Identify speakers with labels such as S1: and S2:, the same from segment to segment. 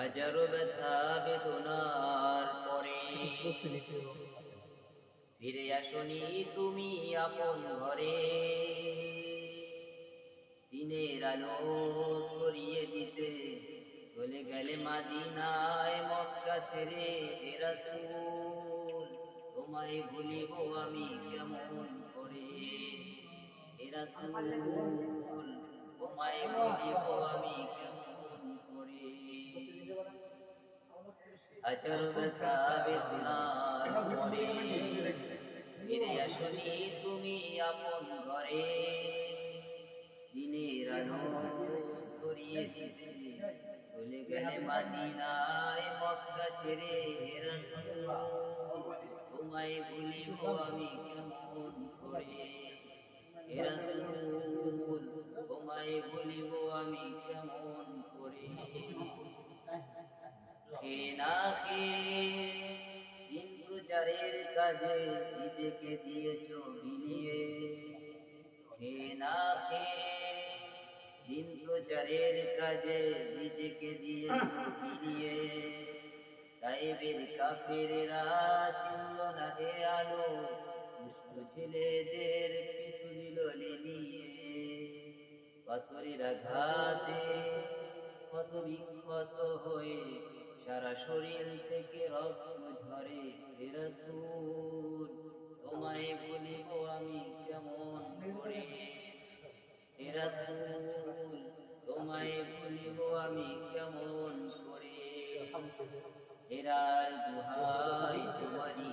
S1: হাজারো ব্যথা বেদনার পরে। ফিরে আসনি তুমি আপন ঘরে। দিনের আলো সরিয়ে দিতে চলে গেলে মাদিনায় মক্কা ছেড়ে হে রাসূল, তোমায় ভুলিব আমি কেমন করে? হে রাসূল, তোমায় ভুলিব আমি কেমন আসনি তুমি আপন ঘরে দিনের আলো সরিয়ে দিতে চলে গেলে মাদিনায় মক্কা ছেড়ে তোমায় ভুলিব আমি কেমন করে রাসূল তোমায় ভুলিব আমি কেমন করে দিন প্রচারের কাজে নিজেকে দিয়েছ বিলিয়ে খে না খে দিন প্রচারের কাজে নিজেকে দিয়েছ বিলিয়ে তাইবের ছেলেদের পিছু দিল বিক্ষত হয়ে সারা শরীর থেকে রক্ত ঝরে। রাসূল, তোমায় বলিব আমি কেমন করে? রাসূল, তোমায় বলিব আমি কেমন করে? হেরার গুহায় তোমারি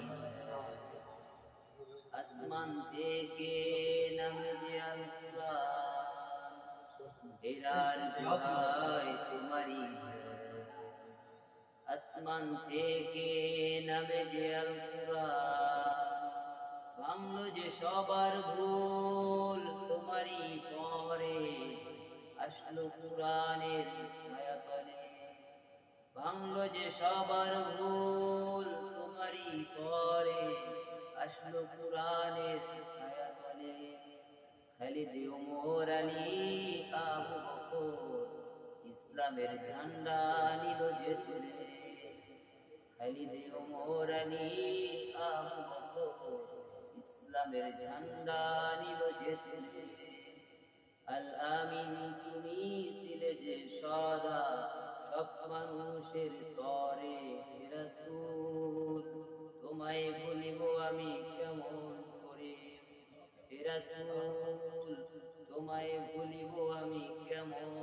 S1: আসমান থেকে নামে আলকুরআন হেরার গুহায় তোমারি আসমান যে সবার ভুল, তোমারই পরে আসলো যে সবার ভুল, তোমারই পরে আসলো ইসলামের ঝান্ডা নিল যে তুলে। আলী ইসলামের ঝান্ডা নিল যে তুলে আল আমিন তুমি ছিলে যে সদা সব মানুষের তরে তোমায় ভুলিব আমি কেমন করে? রাসূল, তোমায় ভুলিব আমি কেমন